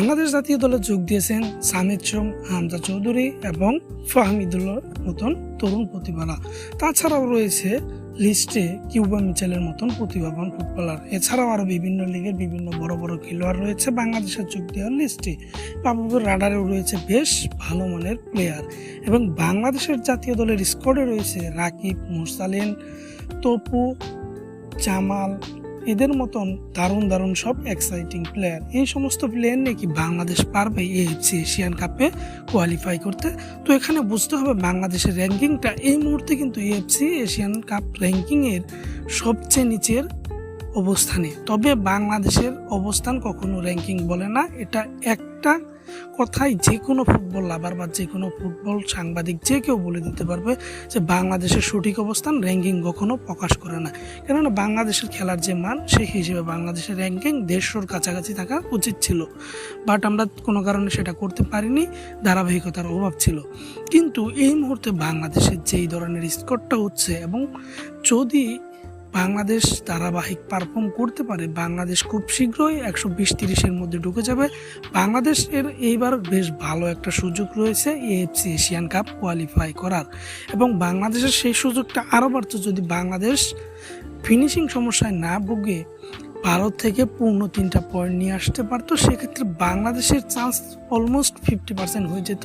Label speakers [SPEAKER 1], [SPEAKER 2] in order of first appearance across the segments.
[SPEAKER 1] বাংলাদেশ জাতীয় দলে যোগ দিয়েছেন সামিদ সোম হামজা চৌধুরী এবং ফাহমিদুল্লার মতন তরুণ প্রতিভারা। তাছাড়াও রয়েছে লিস্টে কিউবা মিচেলের মতন প্রতিভাবান ফুটবলার। এছাড়াও আরও বিভিন্ন লিগের বিভিন্ন বড় বড় খেলোয়াড় রয়েছে বাংলাদেশের যোগ দেওয়ার লিস্টে। বাবুবের রাডারেও রয়েছে বেশ ভালো মানের প্লেয়ার এবং বাংলাদেশের জাতীয় দলের স্কোয়াডে রয়েছে রাকিব, মুরসালিন, তপু, জামাল এদের মতন দারুণ দারুণ সব এক্সাইটিং প্লেয়ার এই সমস্ত প্লেয়ার নাকি বাংলাদেশ পারবে এএফসি এশিয়ান কাপে কোয়ালিফাই করতে? তো এখানে বুঝতে হবে বাংলাদেশের র্যাঙ্কিংটা এই মুহূর্তে কিন্তু এএফসি এশিয়ান কাপ র্যাঙ্কিংয়ের সবচেয়ে নিচের অবস্থানে। তবে বাংলাদেশের অবস্থান কখনো র্যাঙ্কিং বলে না, এটা একটা কথাই যে কোনো ফুটবল লাভার বা যে কোনো ফুটবল সাংবাদিক যে কেউ বলে দিতে পারবে যে বাংলাদেশের সঠিক অবস্থান র্যাঙ্কিং কখনো প্রকাশ করে না। কেননা বাংলাদেশের খেলার যে মান, সেই হিসেবে বাংলাদেশের র্যাঙ্কিং দেড়শোর কাছাকাছি থাকা উচিত ছিল। বাট আমরা কোনো কারণে সেটা করতে পারিনি, ধারাবাহিকতার অভাব ছিল। কিন্তু এই মুহূর্তে বাংলাদেশের যেই ধরনের স্কোরটা হচ্ছে এবং যদি বাংলাদেশ ধারাবাহিক পারফর্ম করতে পারে। বাংলাদেশ খুব শীঘ্রই একশো বিশ তিরিশের মধ্যে ঢুকে যাবে। বাংলাদেশের এইবার বেশ ভালো একটা সুযোগ রয়েছে এএফসি এশিয়ান কাপ কোয়ালিফাই করার। এবং বাংলাদেশের সেই সুযোগটা আরও বাড়তো যদি বাংলাদেশ ফিনিশিং সমস্যায় না ভুগে ভারত থেকে পূর্ণ তিনটা পয়েন্ট নিয়ে আসতে পারতো, সেক্ষেত্রে বাংলাদেশের চান্স অলমোস্ট ফিফটি পার্সেন্ট হয়ে যেত।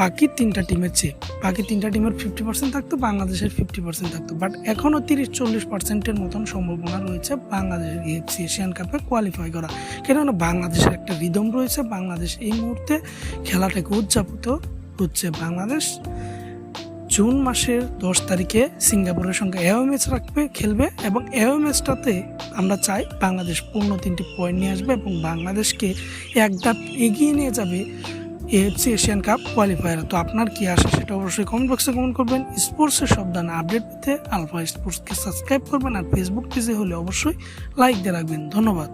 [SPEAKER 1] বাকি তিনটা টিমের চেয়ে। বাকি তিনটা টিমের ফিফটি পার্সেন্ট থাকতো, বাংলাদেশের ফিফটি পার্সেন্ট থাকতো। বাট এখনও তিরিশ, চল্লিশ পার্সেন্টের মতন সম্ভাবনা রয়েছে বাংলাদেশের এফসি এশিয়ান কাপে কোয়ালিফাই করা। কেননা বাংলাদেশের একটা রিদম রয়েছে, বাংলাদেশ এই মুহূর্তে খেলাটাকে উদযাপিত হচ্ছে বাংলাদেশ। জুন মাসের দশ তারিখে সিঙ্গাপুরের সঙ্গে এও ম্যাচ রাখবে, খেলবে এবং এও ম্যাচটাতে আমরা চাই বাংলাদেশ পূর্ণ তিনটি পয়েন্ট নিয়ে আসবে এবং বাংলাদেশকে এক ধাপ এগিয়ে নিয়ে যাবে এএফসি এশিয়ান কাপ কোয়ালিফায়ার তো আপনার কি আসে সেটা অবশ্যই কমেন্ট বক্সে কমেন্ট করবেন। স্পোর্টসের সব আপডেট পেতে আলফা স্পোর্টসকে সাবস্ক্রাইব করবেন আর ফেসবুক পেজে হলে অবশ্যই লাইক দিয়ে রাখবেন। ধন্যবাদ।